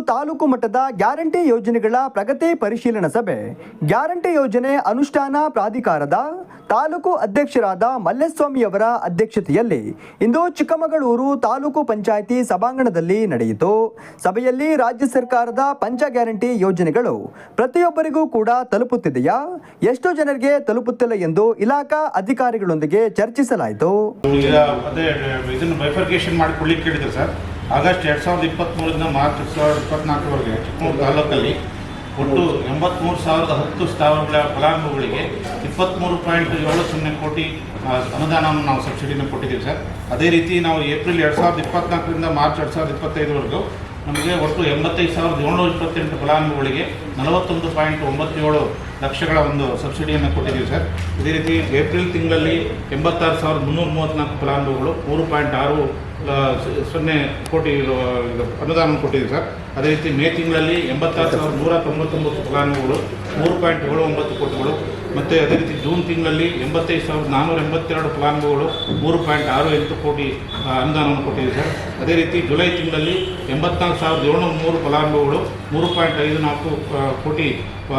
ತಾಲೂಕು ಮಟ್ಟದ ಗ್ಯಾರಂಟಿ ಯೋಜನೆಗಳ ಪ್ರಗತಿ ಪರಿಶೀಲನಾ ಸಭೆ. ಗ್ಯಾರಂಟಿ ಯೋಜನೆ ಅನುಷ್ಠಾನ ಪ್ರಾಧಿಕಾರದ ತಾಲೂಕು ಅಧ್ಯಕ್ಷರಾದ ಮಲ್ಲೇಸ್ವಾಮಿಯವರ ಅಧ್ಯಕ್ಷತೆಯಲ್ಲಿ ಇಂದು ಚಿಕ್ಕಮಗಳೂರು ತಾಲೂಕು ಪಂಚಾಯಿತಿ ಸಭಾಂಗಣದಲ್ಲಿ ನಡೆಯಿತು. ಸಭೆಯಲ್ಲಿ ರಾಜ್ಯ ಸರ್ಕಾರದ ಪಂಚ ಗ್ಯಾರಂಟಿ ಯೋಜನೆಗಳು ಪ್ರತಿಯೊಬ್ಬರಿಗೂ ಕೂಡ ತಲುಪುತ್ತಿದೆಯಾ? ಎಷ್ಟು ಜನರಿಗೆ ತಲುಪುತ್ತಿಲ್ಲ ಎಂದು ಇಲಾಖಾ ಅಧಿಕಾರಿಗಳೊಂದಿಗೆ ಚರ್ಚಿಸಲಾಯಿತು. ಆಗಸ್ಟ್ ಎರಡು ಸಾವಿರದ ಇಪ್ಪತ್ತ್ಮೂರರಿಂದ ಮಾರ್ಚ್ ಎರಡು ಸಾವಿರದ ಇಪ್ಪತ್ನಾಲ್ಕರವರೆಗೆ ಚಿಕ್ಕಮಗಳೂರು ತಾಲೂಕಲ್ಲಿ ಒಟ್ಟು ಎಂಬತ್ತ್ಮೂರು ಸಾವಿರದ ಹತ್ತು ಸಾವಿರಗಳ ಫಲಾನುಭವಿಗಳಿಗೆ ಇಪ್ಪತ್ತ್ಮೂರು ಪಾಯಿಂಟ್ ಏಳು ಸೊನ್ನೆ ಕೋಟಿ ಅನುದಾನವನ್ನು ನಾವು ಸಬ್ಸಿಡಿನ ಕೊಟ್ಟಿದ್ದೀವಿ ಸರ್. ಅದೇ ರೀತಿ ನಾವು ಏಪ್ರಿಲ್ ಎರಡು ಸಾವಿರದ ಇಪ್ಪತ್ನಾಲ್ಕರಿಂದ ಮಾರ್ಚ್ ಎರಡು ಸಾವಿರದ ಇಪ್ಪತ್ತೈದರವರೆಗೂ ನಮಗೆ ಒಟ್ಟು ಎಂಬತ್ತೈದು ಸಾವಿರದ ಏಳ್ನೂರ ಇಪ್ಪತ್ತೆಂಟು ಫಲಾನುಭವಿಗಳಿಗೆ ನಲವತ್ತೊಂದು ಪಾಯಿಂಟ್ ಒಂಬತ್ತೇಳು ಲಕ್ಷಗಳ ಒಂದು ಸಬ್ಸಿಡಿಯನ್ನು ಕೊಟ್ಟಿದ್ದೀವಿ ಸರ್. ಇದೇ ರೀತಿ ಏಪ್ರಿಲ್ ತಿಂಗಳಲ್ಲಿ ಎಂಬತ್ತಾರು ಸಾವಿರದ ಮುನ್ನೂರ ಮೂವತ್ತ್ನಾಲ್ಕು ಫಲಾನುಭವಿಗಳು ಮೂರು ಪಾಯಿಂಟ್ ಆರು ಸೊನ್ನೆ ಕೋಟಿ ಅನುದಾನ ಕೊಟ್ಟಿದ್ದೀವಿ ಸರ್. ಅದೇ ರೀತಿ ಮೇ ತಿಂಗಳಲ್ಲಿ ಎಂಬತ್ತಾರು ಸಾವಿರದ ನೂರ ತೊಂಬತ್ತೊಂಬತ್ತು ಫಲಾನುಭವಿಗಳು, ಮೂರು ಪಾಯಿಂಟ್ ಏಳು ಒಂಬತ್ತು ಕೋಟಿಗಳು, ಮತ್ತು ಅದೇ ರೀತಿ ಜೂನ್ ತಿಂಗಳಲ್ಲಿ ಎಂಬತ್ತೈದು ಸಾವಿರದ ನಾನ್ನೂರ ಎಂಬತ್ತೆರಡು ಫಲಾನುಭವಿಗಳು, ಮೂರು ಪಾಯಿಂಟ್ ಆರು ಎಂಟು ಕೋಟಿ ಅನುದಾನವನ್ನು ಕೊಟ್ಟಿದ್ದೀವಿ ಸರ್. ಅದೇ ರೀತಿ ಜುಲೈ ತಿಂಗಳಲ್ಲಿ ಎಂಬತ್ನಾಲ್ಕು ಸಾವಿರದ ಏಳ್ನೂರ ಮೂರು ಫಲಾನುಭವಿಗಳು, ಮೂರು ಪಾಯಿಂಟ್ ಐದು ನಾಲ್ಕು ಕೋಟಿ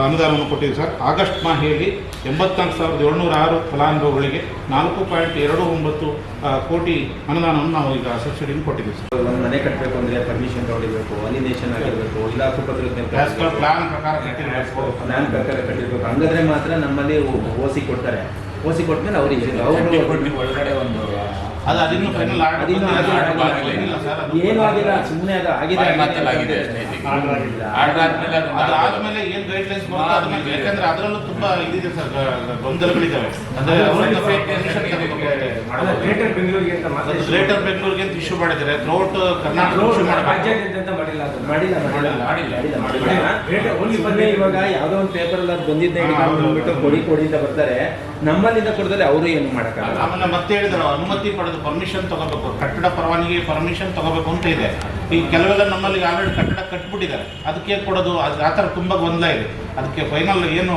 ಅನುದಾನವನ್ನು ಕೊಟ್ಟಿದ್ದೀವಿ ಸರ್. ಆಗಸ್ಟ್ ಮಾಹೆಯಲ್ಲಿ ಎಂಬತ್ನಾಲ್ಕು ಸಾವಿರದ ಏಳ್ನೂರ ಆರು ಫಲಾನುಭವಿಗಳಿಗೆ ನಾಲ್ಕು ಪಾಯಿಂಟ್ ಎರಡು ಒಂಬತ್ತು ಕೋಟಿ ಅನುದಾನವನ್ನು ನಾವು ಈಗ ಸಬ್ಸಿಡಿಯನ್ನು ಕೊಟ್ಟಿದ್ದೀವಿ ಸರ್. ಒಂದು ಮನೆ ಕಟ್ಟಬೇಕು ಅಂದ್ರೆ ಪರ್ಮಿಷನ್ ತಗೊಂಡಿರ್ಬೇಕು ಅಲಿನೇಷನ್ ಆಗಿರ್ಬೇಕು ಇಲ್ಲ ಆ್ಯಸ್ ಪ್ಲಾನ್ ಪ್ರಕಾರ ಕಟ್ಟಿರಬೇಕು ಪ್ಲಾನ್ ಪ್ರಕಾರ ಕಟ್ಟಿರ್ಬೇಕು. ಹಂಗಾದ್ರೆ ಮಾತ್ರ ನಮ್ಮಲ್ಲಿ ಓಸಿ ಕೊಡ್ತಾರೆ. ಓಸಿ ಕೊಟ್ಟಮೇಲೆ ಕೊಟ್ಮೇಲೆ ಅವ್ರಿಗೆ ಅವರು ಒಳಗಡೆ ಒಂದು ಅದು ಅದಿನ್ನು ಫೈನಲ್ ಅದಿನ್ನೂ ಆಗಿಲ್ಲ. ಏನು ಆಗಿಲ್ಲ ಸುಮ್ಮನೆ ಅದು ಆಗಿದೆ ಮಾತಲ್ಲಿ ಆಗಿದೆ ಅಷ್ಟೇ. ಆರ್ಡರ್ ಆದ್ಮೇಲೆ ಅದು ಆದ್ಮೇಲೆ ಏನ್ ಗೈಡ್ಲೈನ್ಸ್ ಬರುತ್ತೆ ಅದನ್ನ ಯಾಕಂದ್ರೆ ಅದರಲ್ಲೂ ತುಂಬಾ ಇದಿದೆ ಸರ್ ಗೊಂದಲಗಳಿದ್ದಾವೆ ಅಂದ್ರೆ ತಗೋಬೇಕು. ಗ್ರೇಟರ್ ಬೆಂಗಳೂರಿಗೆ ಅಂತ ಅದು ಗ್ರೇಟರ್ ಬೆಂಗಳೂರಿಗೆ ಅಂತ ಇಶ್ಯೂ ಮಾಡಿದ್ದಾರೆ ಥ್ರೂಔಟ್ ಕರ್ನಾಟಕ ಇಶ್ಯೂ ಅಂತ ಮಾಡಿಲ್ಲ ಮಾಡಿಲ್ಲ ಮಾಡಿಲ್ಲ ಮಾಡಿಲ್ಲ. ಇವಾಗ ಯಾವುದೋ ಒಂದು ಪೇಪರ್ ಅಲ್ಲಿ ಅದು ಬಂದಿದ್ದೆ. ಹಿಡ್ಕೊಂಡು ಕೊಡಿ ಕೊಡಿ ಅಂತ ಬರ್ತಾರೆ ನಮ್ಮಲ್ಲಿಂದ ಕೊಡದಲ್ಲಿ ಅವರು ಏನು ಮಾಡಕ್ಕಾಗಲ್ಲ ಆಮೇಲೆ ಮತ್ತೆ ಹೇಳಿದ್ರು ಅನುಮತಿ ಪಡೆದು ಪರ್ಮಿಷನ್ ತಗೋಬೇಕು. ಕಟ್ಟಡ ಪರವಾನಿಗೆ ಪರ್ಮಿಷನ್ ತಗೋಬೇಕು ಅಂತ ಇದೆ. ಈಗ ಕೆಲವೆಲ್ಲ ನಮ್ಮಲ್ಲಿ ಆಲ್ರೆಡಿ ಕಟ್ಟಡ ಕಟ್ಬಿಟ್ಟಿದ್ದಾರೆ. ಅದಕ್ಕೆ ಕೊಡೋದು? ಅದು ಆ ಥರ ತುಂಬ ಗೊಂದಲ ಇದೆ. ಅದಕ್ಕೆ ಫೈನಲ್ ಏನು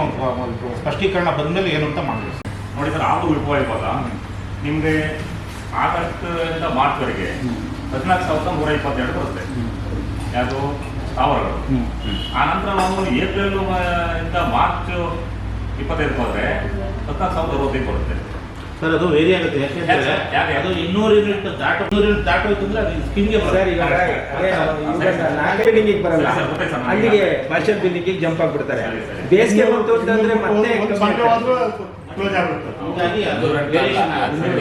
ಸ್ಪಷ್ಟೀಕರಣ ಬಂದಮೇಲೆ ಏನು ಅಂತ ಮಾಡಬೇಕು. ನೋಡಿ ಸರ್ ಆಟೋ ವಿಭವ ಇವಾಗ. ನಿಮಗೆ ಆಗಸ್ಟ್ ಇಂದ ಮಾರ್ಚ್ವರೆಗೆ ಹದಿನಾಲ್ಕು ಸಾವಿರದ ನೂರ ಇಪ್ಪತ್ತೆರಡು ಬರುತ್ತೆ. ಯಾವುದು? ಸಾವಿರಗಳು ಆ ನಂತರ ನಾವು ಏಪ್ರಿಲ್ ಇಂದ ಮಾರ್ಚ್ ಇಪ್ಪತ್ತೈದು ಹೋದರೆ ಹದಿನಾಲ್ಕು ಸಾವಿರದ ಅರವತ್ತೈದು ಬರುತ್ತೆ. ಸರ್ ಅದು ವೇರಿ ಆಗುತ್ತೆ. ಯಾಕೆಂದ್ರೆ? ಅದು ಇನ್ನೂರು ಯೂನಿಟ್ ದಾಟ ಇನ್ನೂರು ಯೂನಿಟ್ ದಾಟೋಯ್ತು ಅಂದ್ರೆ ಅದು ಸ್ಕಿನ್ಗೆ ಸರ್ ನಾಲ್ಕು ಬರಲ್ಲ. ಅಲ್ಲಿಗೆ ಜಂಪ್ ಆಗ್ಬಿಡ್ತಾರೆ. ಬೇಸಿಗೆ ಬಂತು ಅಂತಂದ್ರೆ ಮತ್ತೆ.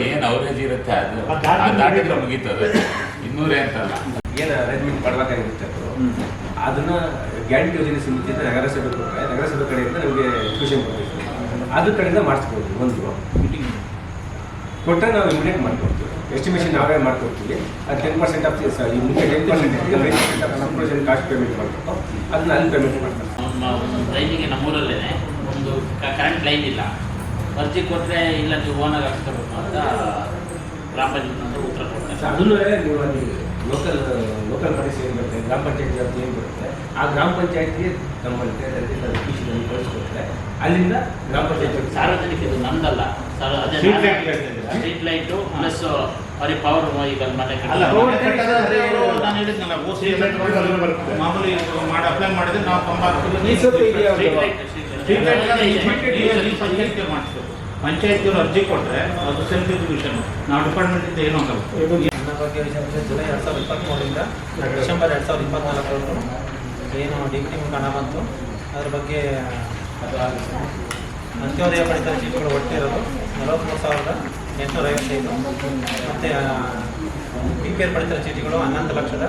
ಏನ್ ಅವರೇಜ್ ಇರುತ್ತೆ ಅದು? ದಾಟಿದ್ರೆ ಮುಗೀತದೆ ಇನ್ನೂರೇ ಅಂತಲ್ಲ ಏನು ಅರೇಂಜ್ಮೆಂಟ್ ಮಾಡಬೇಕಾಗಿರುತ್ತೆ ಅದು? ಅದನ್ನ ಗ್ಯಾರಂಟಿ ಯೋಜನೆ ಸಮಿತಿಯಿಂದ ನಗರಸಭೆ ಕೊಟ್ಟರೆ ನಗರಸಭೆ ಕಡೆಯಿಂದ ನಮಗೆ ಖುಷಿ ಮಾಡಬೇಕು ಅದ್ರ ಕಡೆಯಿಂದ ಮಾಡಿಸ್ಬೋದು ಒಂದು. ಕೊಟ್ಟರೆ ನಾವು ಇಮಿಡಿಯೇಟ್ ಮಾಡ್ಕೊಡ್ತೀವಿ. ಎಸ್ಟಿಮೇಷನ್ ನಾವೇ ಮಾಡ್ಕೊಡ್ತೀವಿ. ಅದು ಟೆನ್ ಪರ್ಸೆಂಟ್ ಆಫ್ ಈ ಮುಂಚೆ ten percent percent cost payment ಮಾಡಬೇಕು ಅದನ್ನ ಅಲ್ಲಿ ಪೇಮೆಂಟ್ ಮಾಡ್ತಾರೆ. ನಮ್ಮ ಒಂದು ನಮ್ಮೂರಲ್ಲೇ ಒಂದು ಕರೆಂಟ್ ಲೈನ್ ಇಲ್ಲ. ಅರ್ಜಿ ಕೊಟ್ಟರೆ ಇಲ್ಲ ನೀವು ಓನಾಗಿ ಹಾಕ್ಸ್ಕೋಬೇಕು ಅಂತ ಗ್ರಾಮ ಪಂಚಾಯತ್ ಉತ್ತರ ಕೊಡ್ತಾರೆ. ಅದನ್ನು ನೀವು ಅಲ್ಲಿ ಲೋಕಲ್ ಲೋಕಲ್ ಬಾಡೀಸ್ ಏನು ಬರುತ್ತೆ? ಗ್ರಾಮ ಪಂಚಾಯತ್ ವ್ಯಾಪ್ತಿ ಏನು ಬರುತ್ತೆ? ಆ ಗ್ರಾಮ ಪಂಚಾಯತ್ಗೆ ನಮ್ಮ ಅಫಿಷಿಯಲ್ ಕಳಿಸ್ಕೊಡ್ತಾರೆ ಅಲ್ಲಿಂದ ಗ್ರಾಮ ಪಂಚಾಯತ್ ಸಾರ್ವಜನಿಕ ಇದು ನಮ್ದಲ್ಲ ಸ್ಟ್ರೀಟ್ ಲೈಟು ಪ್ಲಸ್ ಅವ್ರಿಗೆ ಪವರ್ ಈಗ ಮನೆ ನಾನು ಹೇಳಿದ್ನಲ್ಲ ಮಾಮೂಲಿ ಮಾಡಿ ಅಪ್ಲೈ ಮಾಡಿದ್ರೆ ನಾವು ಕಂಬ ಸ್ಟ್ರೀಟ್ ಲೈಟ್ ಮಾಡಿಸ್ಬೇಕು. ಪಂಚಾಯತ್ಗೆ ಅರ್ಜಿ ಕೊಟ್ಟರೆ ಅದು ಸೆಲ್ಫ್ ಎಜುಕೇಷನ್ ನಾವು ಡಿಪಾರ್ಟ್ಮೆಂಟಿಂದ ಏನೂ ಆಗಲ್ಲ. ನನ್ನ ಬಗ್ಗೆ ಜುಲೈ ಎರಡು ಸಾವಿರದ ಇಪ್ಪತ್ತ್ಮೂರರಿಂದ ಡಿಸೆಂಬರ್ ಎರಡು ಸಾವಿರದ ಇಪ್ಪತ್ತ್ನಾಲ್ಕರವರೆಗೂ ಏನು ಡಿ ಪಿ ಹಣ ಬಂತು. ಅದ್ರ ಬಗ್ಗೆ ಅದು ಆಗುತ್ತೆ ಅಂತ್ಯೋದಯ ಪಡಿತರ ಚೀಟಿಗಳು ಒಟ್ಟಿರೋದು ನಲವತ್ತ್ಮೂರು ಸಾವಿರದ ಎಂಟುನೂರ ಐವತ್ತೈದು. ಮತ್ತು ಬಿ ಪಿ ಎಲ್ ಪಡಿತರ ಚೀಟಿಗಳು ಹನ್ನೊಂದು ಲಕ್ಷದ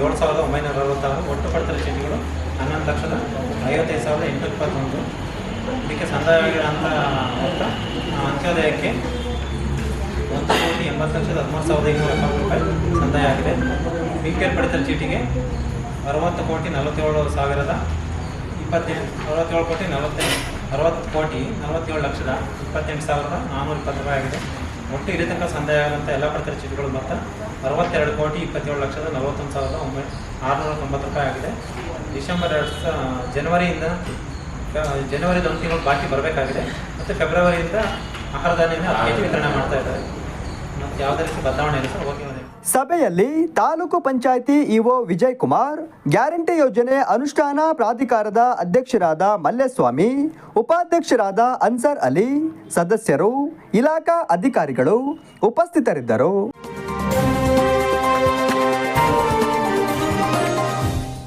ಏಳು ಸಾವಿರದ ಒಂಬೈನೂರ ಅರವತ್ತಾರು. ಒಟ್ಟು ಪಡಿತರ ಚೀಟಿಗಳು ಹನ್ನೊಂದು ಲಕ್ಷದ ಐವತ್ತೈದು ಸಾವಿರದ ಎಂಟುನೂರ ಇಪ್ಪತ್ತೊಂದು. ಇದಕ್ಕೆ ಸಂದಾಯವಾಗಿರೋಂಥ ಮೊತ್ತ ಅಂತ್ಯೋದಯಕ್ಕೆ ಒಂದು ಕೋಟಿ ಎಂಬತ್ತು ಲಕ್ಷದ ಹದಿಮೂರು ಸಾವಿರದ ಇನ್ನೂರ ಎಪ್ಪತ್ತು ರೂಪಾಯಿ ಸಂದಾಯ ಆಗಿದೆ. ಬಿ ಪಿ ಎಲ್ ಪಡಿತರ ಚೀಟಿಗೆ ಅರವತ್ತು ಕೋಟಿ ನಲವತ್ತೇಳು ಸಾವಿರದ ಇಪ್ಪತ್ತೆಂಟು ಅರವತ್ತೇಳು ಕೋಟಿ ನಲವತ್ತೆಂಟು ಅರವತ್ತು ಕೋಟಿ ನಲವತ್ತೇಳು ಲಕ್ಷದ ಇಪ್ಪತ್ತೆಂಟು ಸಾವಿರದ ನಾನ್ನೂರ ಇಪ್ಪತ್ತು ರೂಪಾಯಿ ಆಗಿದೆ. ಒಟ್ಟು ಇರತಕ್ಕ ಸಂದಾಯ ಆಗುವಂಥ ಎಲ್ಲ ಪಡಿತರ ಚೀಟಿಗಳು ಮೊತ್ತ ಅರವತ್ತೆರಡು ಕೋಟಿ ಇಪ್ಪತ್ತೇಳು ಲಕ್ಷದ ನಲವತ್ತೊಂದು ಸಾವಿರದ ಒಂಬೈ, ಆರುನೂರ ತೊಂಬತ್ತು ರೂಪಾಯಿ ಆಗಿದೆ. ಡಿಸೆಂಬರ್ ಎರಡು ಜನವರಿಯಿಂದ ಜನವರಿದ ಒಂದು ತಿಂಗಳು ಬಾಕಿ ಬರಬೇಕಾಗಿದೆ. ಮತ್ತು ಫೆಬ್ರವರಿಯಿಂದ ಆಹಾರ ಧಾನ್ಯನ ವಿತರಣೆ ಮಾಡ್ತಾ ಇದ್ದಾರೆ. ಮತ್ತು ಯಾವುದೇ ರೀತಿ ಬದಲಾವಣೆ ಇಲ್ಲ ಸರ್, ಓಕೆ ಸಭೆಯಲ್ಲಿ ತಾಲೂಕು ಪಂಚಾಯಿತಿ ಇಒ ವಿಜಯ್ ಕುಮಾರ್ ಗ್ಯಾರಂಟಿ ಯೋಜನೆ ಅನುಷ್ಠಾನ ಪ್ರಾಧಿಕಾರದ ಅಧ್ಯಕ್ಷರಾದ ಮಲ್ಲೇಸ್ವಾಮಿ, ಉಪಾಧ್ಯಕ್ಷರಾದ ಅನ್ಸರ್ ಅಲಿ, ಸದಸ್ಯರು, ಇಲಾಖಾ ಅಧಿಕಾರಿಗಳು ಉಪಸ್ಥಿತರಿದ್ದರು.